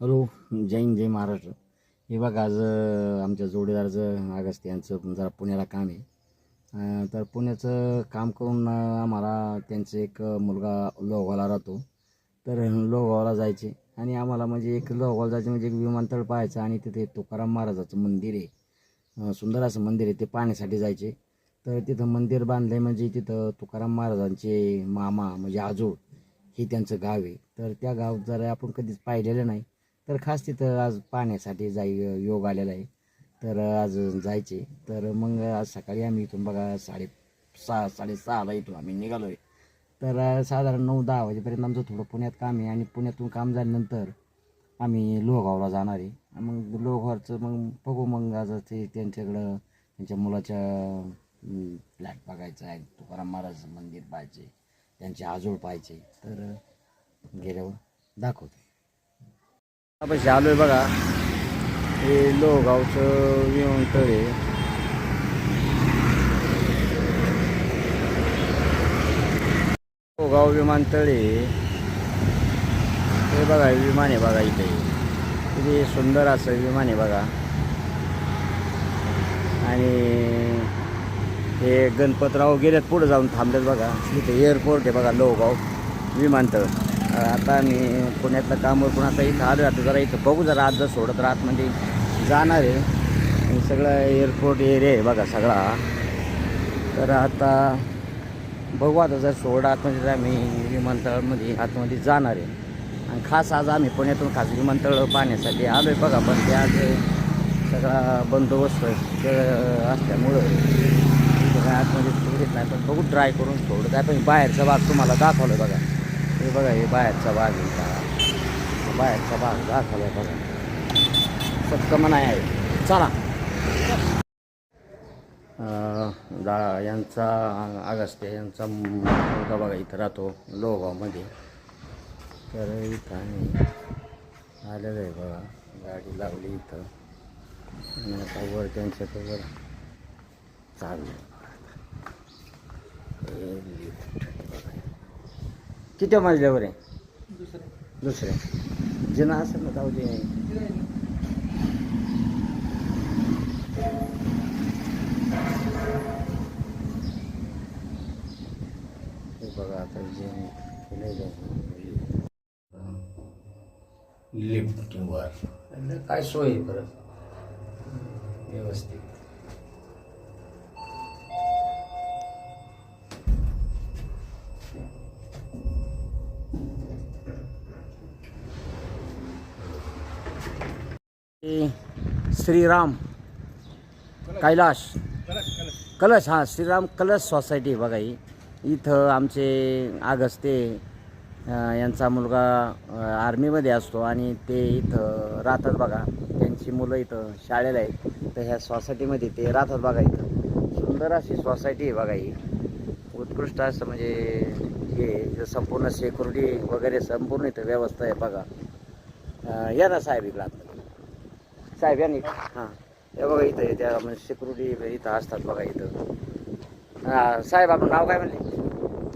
Hello जय हिंद जय महाराष्ट्र. हे बघा आज आमच्या जोडीदाराचं आगस्त यांचं जरा पुण्याला काम आहे. तर पुण्याचं काम करून आम्हाला त्यांचं एक मुलगा लोहगावला राहतो. तर लोहगावला जायचे. आणि आम्हाला म्हणजे एक लोहगावला जायचं म्हणजे एक विमानतळ पाहायचं आणि तिथे तुकाराम महाराजाचं मंदिर आहे. सुंदर असं मंदिर आहे ते पाहण्यासाठी जायचे. तर तिथं मंदिर बांधलं आहे म्हणजे तिथं तुकाराम महाराजांचे मामा म्हणजे आजोळ हे त्यांचं गाव आहे. तर त्या गाव जरा आपण कधीच पाहिलेलं नाही. तर खास तिथं आज पाहण्यासाठी जाई योग आलेला आहे. तर आज जायचे. तर मग आज सकाळी आम्ही इथून बघा साडे सहा साडेसहाला इथून आम्ही निघालो आहे तर साधारण नऊ दहा वाजेपर्यंत आमचं थोडं पुण्यात काम आहे आणि पुण्यातून काम झाल्यानंतर आम्ही लोहगावला जाणार आहे. मग लोहगावचं मग बघू मग आज ते त्यांच्याकडं त्यांच्या मुलाच्या फ्लॅट बघायचा आहे. तुकाराम महाराज मंदिर पाहायचे त्यांचे आजोळ पाहायचे. तर गेल्यावर दाखवते. आपण आलोय बघा. हे लोहगावचं विमानतळ आहे. लोहगाव विमानतळ आहे. हे बघा विमान आहे बघा इथे. किती सुंदर असं विमान आहे बघा. आणि हे गणपतराव गेल्यात पुढे जाऊन थांबलेत बघा. इथे एअरपोर्ट आहे बघा लोहगाव विमानतळ आता मी पुण्यातलं काम पण आता इथं आलो आता जरा इथं बघू जरा आज जर सोडत राहत म्हणजे जाणार आहे. आणि सगळा एअरपोर्ट एरिया आहे बघा सगळा. तर आता बघू आता जर सोडा आतमध्ये म्हणजे जर आम्ही विमानतळामध्ये आतमध्ये जाणार आहे. आणि खास आज आम्ही पुण्यातून खास विमानतळ पाहण्यासाठी आलो आहे बघा पण ते आज सगळा बंदोबस्त असल्यामुळं आतमध्ये सोडत नाही. पण बघू ट्राय करून सोडत आहे. पण बाहेरचा भाग तुम्हाला दाखवलं बघा. हे बघा हे बाहेरचा भाग आहे का बाहेरचा भाग दाखवला आहे बघा. सत्कमन आहे. चला. दा यांचा अगस्त्य यांचा मुलगा बघा इथं राहतो लोहगावमध्ये. तर इथं आम्ही आलेलं आहे बघा गाडी लावली इथं. आणि आता वर त्यांच्याकडं चाललं हे. किती मजल्यावर आहे दुसरे. जिना असेल ना जाऊ दे. हे बघा आता जे लिफ्टवर आणि काय सोय परत? व्यवस्थित. श्रीराम कैलाश। कलश हां श्रीराम कलश सोसायटी बघा ही. इथं आमचे आगस्ते यांचा मुलगा आर्मीमध्ये असतो आणि ते इथं राहतात बघा. त्यांची मुलं इथं शाळेला आहेत. तर ह्या सोसायटीमध्ये ते राहतात बघा इथं. सुंदर अशी सोसायटी आहे बघा ही. उत्कृष्ट असं म्हणजे हे संपूर्ण सेक्युरिटी वगैरे संपूर्ण इथं व्यवस्था आहे बघा. या ना साहेब इकडं आतमध्ये. साहेब या नी हां. हे बघा इथं त्या म्हणजे सिक्युरिटी इथं असतात बघा इथं. हां साहेब आपलं नाव काय म्हणले?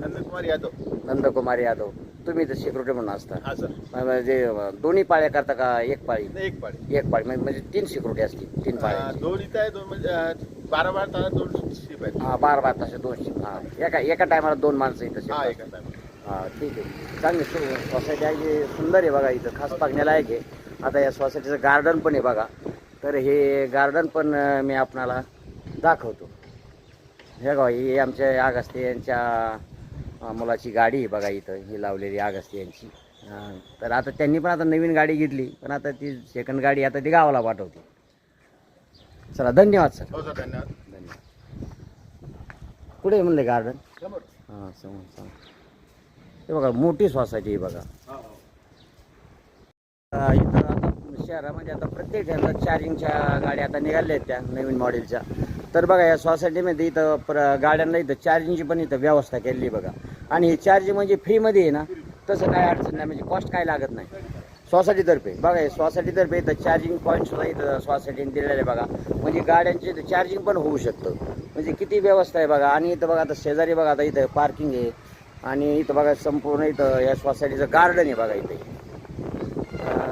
नंदकुमार यादव. नंदकुमार यादव. तुम्ही इथं सिक्युरिटी म्हणून असता. हा सर. म्हणजे दोन्ही पाळ्या करता का एक पाळी? नाही, एक पाडी एक पाळी. म्हणजे म्हणजे तीन सिक्युरिटी असतील तीन अं, पाळ्या दोन इथं आहे दोन म्हणजे अं, बारा बारा तास दोन शिप आहेत. हां बारा बारा तास दोन शिप हां. एका एका टायमाला दोन माणसं इथं हा एका टायमाला हां ठीक आहे. चांगली सोसायटी आहे जी सुंदर आहे बघा इथं. खास बघण्यालायक आहे. आता या सोसायटीचं गार्डन पण आहे बघा. तर हे गार्डन पण मी आपणाला दाखवतो. हे बघा ही आमच्या आगस्ते यांच्या मुलाची गाडी आहे बघा इथं. ही लावलेली आगस्ते यांची. तर आता त्यांनी पण आता नवीन गाडी घेतली. पण आता ती सेकंड गाडी आता ती गावाला पाठवते. चला धन्यवाद सर. हो धन्यवाद. धन्यवाद. कुठे म्हणले गार्डन हां समोर समोर. हे बघा मोठी सोसायटी आहे बघा. हा, इथं शहरामध्ये आता प्रत्येक ठिकाणी चार्जिंगच्या गाड्या आता निघाल्या आहेत त्या नवीन मॉडेलच्या तर बघा या सोसायटीमध्ये इथं प्र गाड्यांना इथं चार्जिंगची पण इथं व्यवस्था केलेली बघा. आणि हे चार्जिंग म्हणजे फ्रीमध्ये आहे ना तसं काय अडचण नाही म्हणजे कॉस्ट काय लागत नाही. सोसायटीतर्फे बघा हे सोसायटीतर्फे इथं चार्जिंग पॉईंट सुद्धा इथं सोसायटीने दिलेले आहे बघा. म्हणजे गाड्यांचे इथं चार्जिंग पण होऊ शकतं. म्हणजे किती व्यवस्था आहे बघा. आणि इथं बघा आता शेजारी बघा आता इथं पार्किंग आहे. आणि इथं बघा संपूर्ण इथं या सोसायटीचं गार्डन आहे बघा इथे.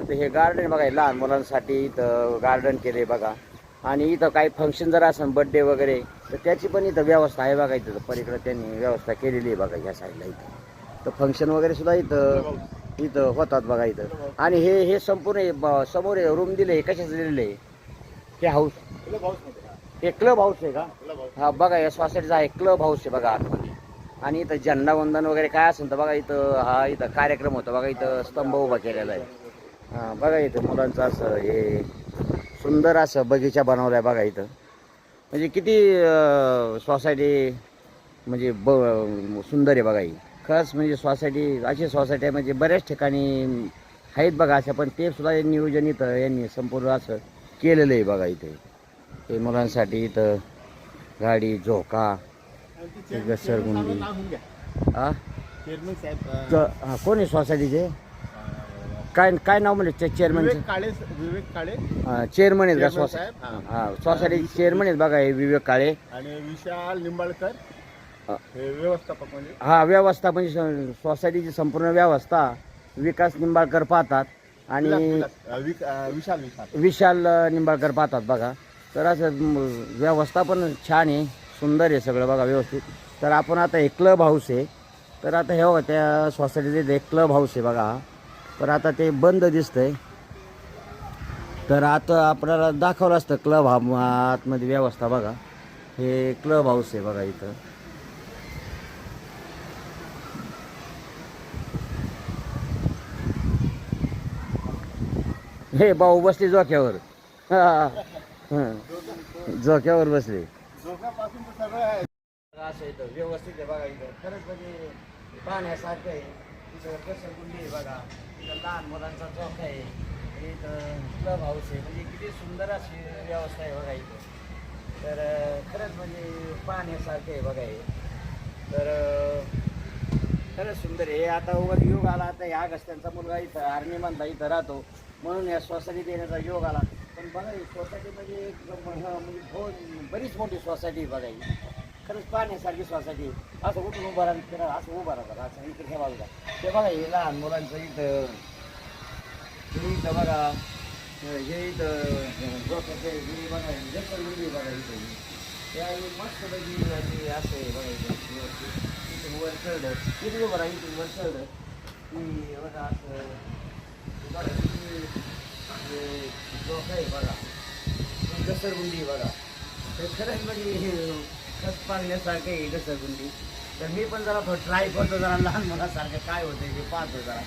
तर हे गार्डन बघा लहान मुलांसाठी इथं गार्डन केले बघा. आणि इथं काही फंक्शन जर असेल बड्डे वगैरे तर त्याची पण इथं व्यवस्था आहे बघा इथं. पलीकडे त्यांनी व्यवस्था केलेली आहे बघा ह्या साईडला इथं. तर फंक्शन वगैरे सुद्धा इथं इथं होतात बघा इथं. आणि हे हे संपूर्ण समोर रूम दिले कशाचं दिलेलं आहे हे हाऊस हे क्लब हाऊस आहे का? हा बघा या सोसायटीचा आहे क्लब हाऊस आहे बघा आतमध्ये आणि इथं झेंडावंदन वगैरे काय असेल तर बघा इथं हा इथं कार्यक्रम होता बघा इथं स्तंभ उभा केलेला आहे. हा बघा इथं मुलांचं असं हे सुंदर असं बगीचा बनवला आहे बघा इथं. म्हणजे किती सोसायटी म्हणजे ब सुंदर आहे बघा ही. खरंच म्हणजे सोसायटी अशी सोसायटी आहे म्हणजे बऱ्याच ठिकाणी आहेत बघा अशा पण ते सुद्धा नियोजन इथं यांनी संपूर्ण असं केलेलं आहे बघा इथे. ते मुलांसाठी इथं गाडी झोका घसरगुंडी हा हा, कोण आहे सोसायटीचे काय काय नाव म्हणजे चेअरमन विवेक काळे विवेक काळे. चेअरमन आहेत का? चेअरमन साहेब हा. हा सोसायटी चेअरमन आहेत बघा हे विवेक काळे. आणि विशाल निंबाळकर. हा. हे व्यवस्थापक म्हणजे? हा व्यवस्था म्हणजे स- सोसायटीची संपूर्ण व्यवस्था विकास निंबाळकर पाहतात. आणि विलास- विलास, अं, विक- अं, विशाल विशाल. विशाल अ, निंबाळकर पाहतात बघा. तर असं म, व्यवस्था पण छान आहे सुंदर आहे सगळं बघा व्यवस्थित. तर आपण आता एक क्लब हाऊस आहे. तर आता हे बघा त्या सोसायटीचे एक क्लब हाऊस आहे बघा हा. पण आता ते बंद दिसतंय. तर आता आपल्याला दाखवलं असतं क्लब हा आतमध्ये व्यवस्था बघा. हे क्लब हाऊस आहे बघा इथं. हे भाऊ बसले जोक्यावर जोक्यावर बसले. असं इथं व्यवस्थित आहे बघा इथं. खरंच म्हणजे पाण्यासारखं आहे. इथं कसरगुंडी आहे बघा. इथं लहान मुलांचा चौक आहे. इथं क्लब हाऊस आहे. म्हणजे किती सुंदर अशी व्यवस्था आहे बघा इथं. तर खरंच म्हणजे पाहण्यासारखं आहे बघा हे. तर खरंच सुंदर आहे. हे आता उगाच योग आला आता ह्या त्यांचा मुलगा इथं आर्मी म्हणता इथं राहतो. म्हणून या सोसायटी देण्याचा योग आला. पण बघा ही सोसायटी म्हणजे एक म्हणजे बरीच मोठी सोसायटी बघा ही. खरंच पाहण्यासारखी सोसायटी असं उठून उभं राहून फिरा असं उभं राहतात. असं इकडे हे बाजूला. ते बघा हे लहान मुलांचं इथं हे इथं बघा हे इथं डोक्याचे हे बघा हे बघा इथं. त्या मस्त पैकी म्हणजे असं आहे बघा इथं इथून वर चढलं इथून उभं राहा इथून वर चढलं की बघा असं बघा किती डोकं आहे बघा. घसरगुंडी बघा. तर खरंच म्हणजे हे खत पाहण्यासारखं आहे घसरगुंडी तर मी पण जरा थोडं ट्राय करतो जरा लहान मुलासारखं काय होतं ते पाहतो जरा.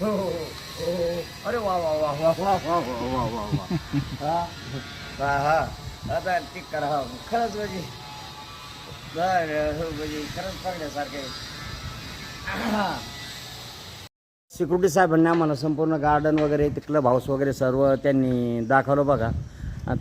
हो हो, हो हो हो अरे वा वा वा वा वा वा वा वा वा वा. हा? हा हा. आता ठीक करा हा. खरंच म्हणजे. बरं, हो, म्हणजे खरंच पाहण्यासारखं आहे. सिक्युरिटी साहेबांनी आम्हाला संपूर्ण गार्डन वगैरे ते क्लब हाऊस वगैरे सर्व त्यांनी दाखवलं बघा.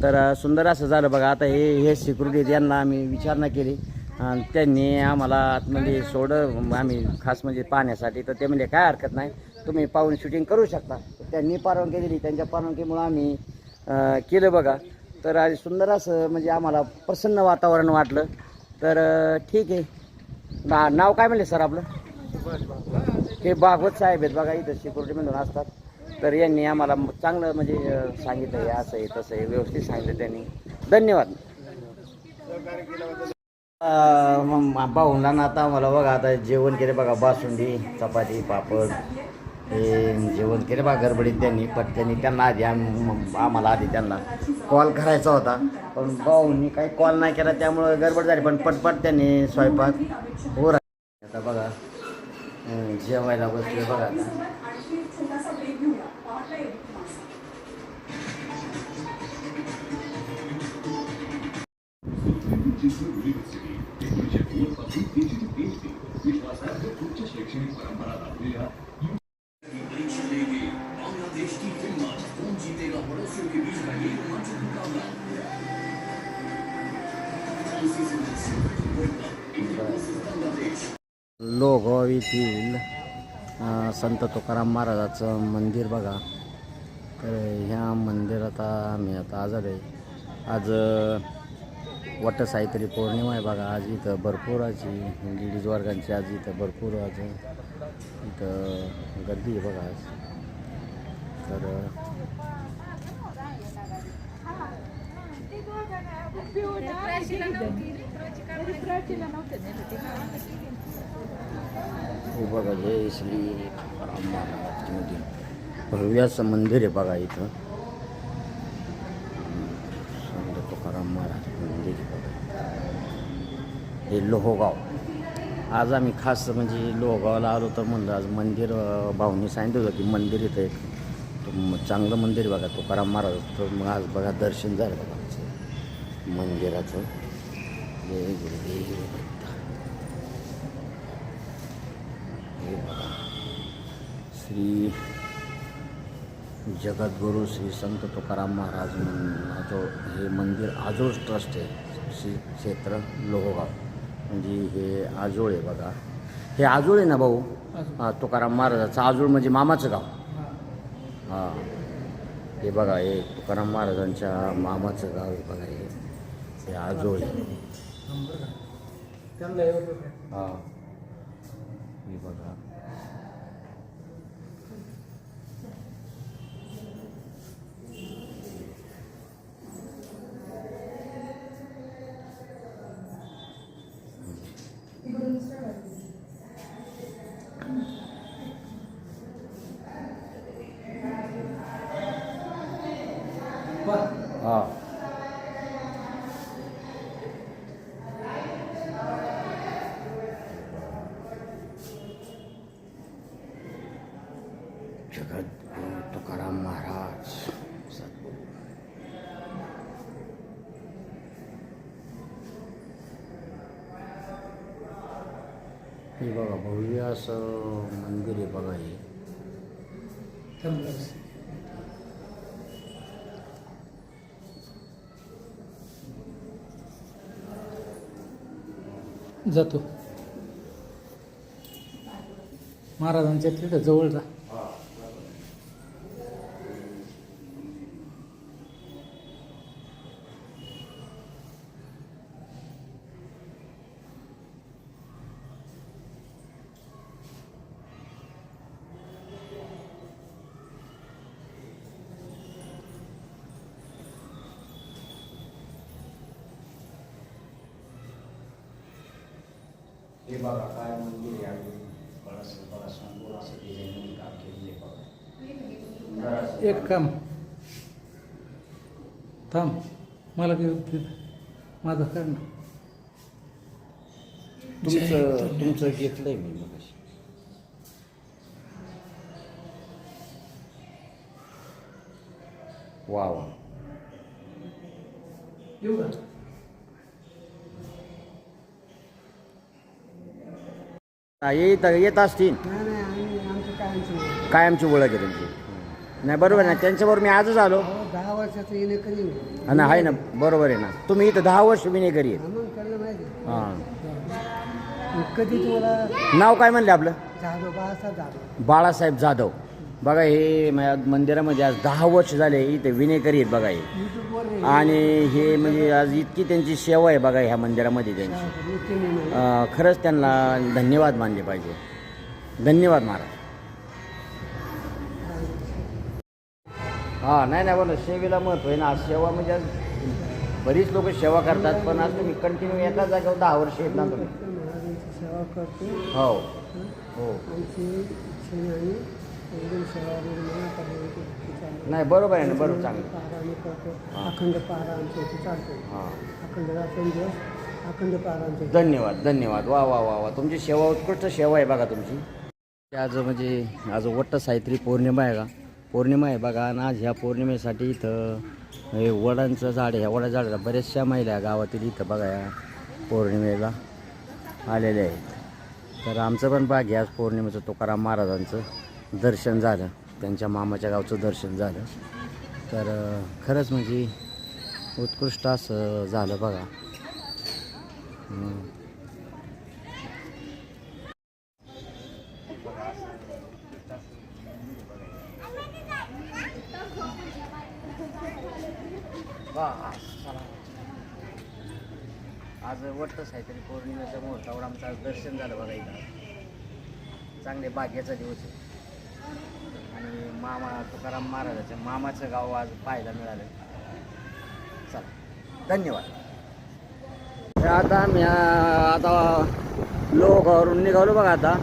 तर सुंदर असं झालं बघा. आता हे हे सिक्युरिटी यांना आम्ही विचारणा केली. आणि त्यांनी आम्हाला आतमध्ये सोडं आम्ही खास म्हणजे पाहण्यासाठी. तर ते म्हणजे काय हरकत नाही. तुम्ही पाहून शूटिंग करू शकता. त्यांनी परवानगी दिली. त्यांच्या परवानगीमुळं आम्ही केलं बघा. तर आज सुंदर असं म्हणजे आम्हाला प्रसन्न वातावरण वाटलं. तर ठीक आहे. ना नाव काय म्हणले सर आपलं? हे भागवत साहेब आहेत बघा इथं सिक्युरिटी म्हणून असतात. तर यांनी आम्हाला चांगलं म्हणजे सांगितलं आहे असं आहे तसं आहे व्यवस्थित सांगितलं त्यांनी. धन्यवाद. भाऊला मग ना आता आम्हाला बघा आता जेवण केले बघा बासुंदी चपाती पापड. हे जेवण केले बघा गडबडीत त्यांनी पण त्यांना आधी आम्हाला आधी त्यांना कॉल करायचा होता. पण भाऊंनी काही कॉल नाही केला त्यामुळं गडबड झाली. पण पटपट त्यांनी स्वयंपाक हो आता बघा जेवायला बसले बघा பாட்டில் இருக்கு மாசம் शैक्षणिक परंपरा लाभलेल्या बांग्लादेश की हिम्मत कौन जीतेगा पड़ोसियों के बीच का ये रोमांचक मुकाबला लोगों संत तुकाराम महाराजाचं मंदिर बघा. तर ह्या मंदिरात आम्ही आता आजार आहे. आज अं, वटसावित्री पौर्णिमा आहे बघा. आज इथं भरपूर अशी लेडीज वर्गांची आज इथं भरपूर आज इथं गर्दी आहे बघा आज. तर हे बघा जय श्री राम भव्याचं मंदिर आहे बघा इथं. संत तुकाराम महाराज मंदिर बघा. हे लोहगाव. आज आम्ही खास म्हणजे लोहगावला आलो तर म्हणलं आज मंदिर भाऊनी सांगितलं होतं की मंदिर इथं एक चांगलं मंदिर आहे बघा. तुकाराम महाराज तर मग आज बघा दर्शन झालं बघा आमचं मंदिराचं. जय गुरुदेव दत्त. हे बघा श्री जगद्गुरू श्री संत तुकाराम महाराज जो हे मंदिर आजोळ ट्रस्ट आहे श्री क्षेत्र लोहगाव. म्हणजे हे आजोळ आहे बघा. हे आजोळ आहे ना भाऊ? हा तुकाराम महाराजाचं आजोळ म्हणजे मामाचं गाव. हां. हे. बघा हे तुकाराम महाराजांच्या मामाचं गाव आहे बघा हे. हे आजोळ आहे. हां. हे बघा. हे बघा भव्य असं मंदिर आहे बघा हे. जातो. महाराजांच्या तिथं जवळ जा हे बघा काय मंदिर आहे आणि बराच बराच असं डिझाईन काम केलेलं आहे बघा. एक काम. थांब मला तिथं माझं कर ना. तुमचं तुमचं घेतलंय मी मग वा वा येऊ का हा, येत येत असतील. कायमची ओळख आहे. तुमची? नाही बरोबर आहे ना. त्यांच्याबरोबर मी आजच आलो. दहा वर्षाचं येणे कधी हा ना आहे ना. बरोबर आहे ना. तुम्ही इथं दहा वर्ष आहेत कळलं माहिती हां. कधी तुम्हाला नाव काय म्हणले आपलं? जाधव बाळासाहेब जाधव. बाळासाहेब जाधव. बघा हे माझ्या मंदिरामध्ये आज दहा वर्ष झाले इथे विनेकरी आहेत बघा हे. आणि हे म्हणजे आज इतकी त्यांची सेवा आहे बघा ह्या मंदिरामध्ये त्यांची. खरंच त्यांना धन्यवाद मानले पाहिजे. धन्यवाद महाराज. हां नाही नाही बोला सेवेला महत्त्व आहे ना. आज सेवा म्हणजे आज बरीच लोक सेवा करतात पण आज तुम्ही कंटिन्यू एका जागेवर दहा वर्ष येत ना तुम्ही. सेवा करतो. हो. हो. नाही बरोबर आहे ना बरोबर चांगलं. अखंड पारा आमच्या इथे चालतो. अखंड आमच्या धन्यवाद धन्यवाद. वा वा वा वा. तुमची सेवा उत्कृष्ट सेवा आहे बघा तुमची. आज म्हणजे आज वट्ट सावित्री पौर्णिमा आहे का? पौर्णिमा आहे बघा. आणि आज ह्या पौर्णिमेसाठी इथं हे वडांचं झाड आहे. ह्या वडा झाडाला बऱ्याचशा महिला गावातील इथं बघा या पौर्णिमेला आलेल्या आहेत. तर आमचं पण भाग्य आज पौर्णिमेचं तुकाराम महाराजांचं. दर्शन झालं. त्यांच्या मामाच्या गावचं दर्शन झालं. तर खरंच म्हणजे उत्कृष्ट असं झालं बघा. हं. आज आहे तरी पौर्णिमेच्या मुहूर्तावर आमचं आज दर्शन झालं बघा इथं. चांगले भाग्याचा दिवस आहे. आणि मामा तुकाराम महाराजाच्या मामाचं गाव आज पाहायला मिळालं. चला धन्यवाद. आता मी आता लोकावरून निघालो बघा आता.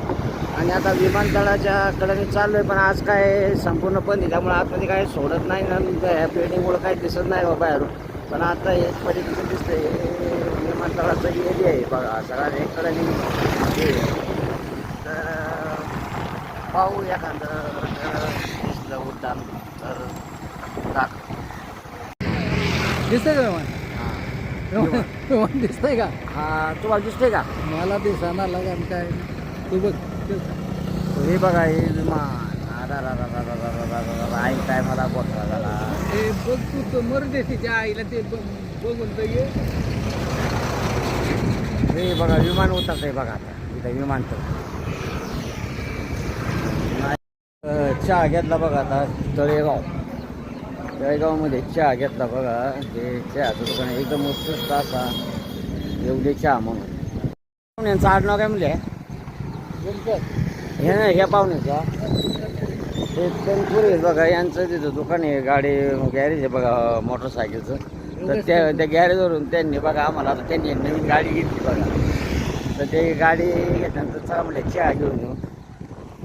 आणि आता विमानतळाच्या कडे चाललो आहे पण आज काय संपूर्ण बंद त्यामुळे आतमध्ये काय सोडत नाही ना म्हणजे ह्या पेटिंगमुळे काही दिसत नाही बाबा बाहेरून. पण आता एक पलीकडे दिसतंय विमानतळाचं एरिया आहे बघा सगळा एक पाहू एखादं उड्डाण तर दिसतंय का विमान दिसतंय का? हा तुम्हाला दिसतंय का? मला ते सांगा काय? तू बघ हे बघा हे विमान. आई काय मला बोटला झाला? ते बघ तू तर मर देशीच्या आईला ते बघून तर ये. हे बघा विमान उतरतंय बघा आता. इथं विमान तर. चहा घेतला बघा आता तळेगाव. तळेगावमध्ये चहा घेतला बघा हे चहाचं दुकान आहे. एकदम उत्कृष्ट असा एवढे चहा म्हणून. यांचं आडनाव काय म्हणजे हे ना ह्या पाहुण्याचा ते तनपुरे बघा यांचं तिथं दुकान आहे गाडी गॅरेज आहे बघा मोटरसायकलचं. तर त्या त्या गॅरेजवरून त्यांनी बघा आम्हाला आता त्यांनी नवीन गाडी घेतली बघा. तर ते गाडी घेतल्यानंतर चला म्हणजे चहा घेऊन येऊ.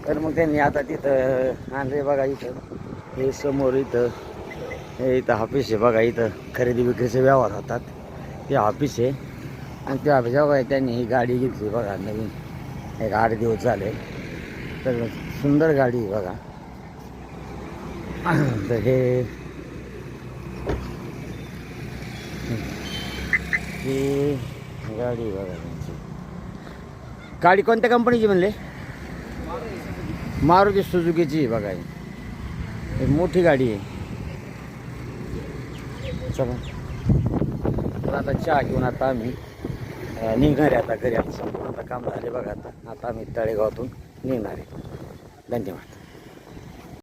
तर मग त्यांनी आता तिथं आणले बघा इथं. हे समोर इथं हे इथं ऑफिस आहे बघा इथं. खरेदी विक्रीचे व्यवहार होतात. ते ऑफिस आहे. आणि त्या ऑफिसच्या बघा त्यांनी ही गाडी घेतली बघा नवीन. एक आठ दिवस झाले. तर सुंदर गाडी आहे बघा. तर हे गाडी बघा त्यांची. गाडी कोणत्या कंपनीची म्हणले? मारुती सुजुकीची आहे बघा ही. एक मोठी गाडी आहे. चला. तर आता चहा घेऊन आता आम्ही निघणार आहे आता घरी आता संपूर्ण आता काम झाले बघा आता. आता आम्ही तळेगावातून निघणार आहे. धन्यवाद.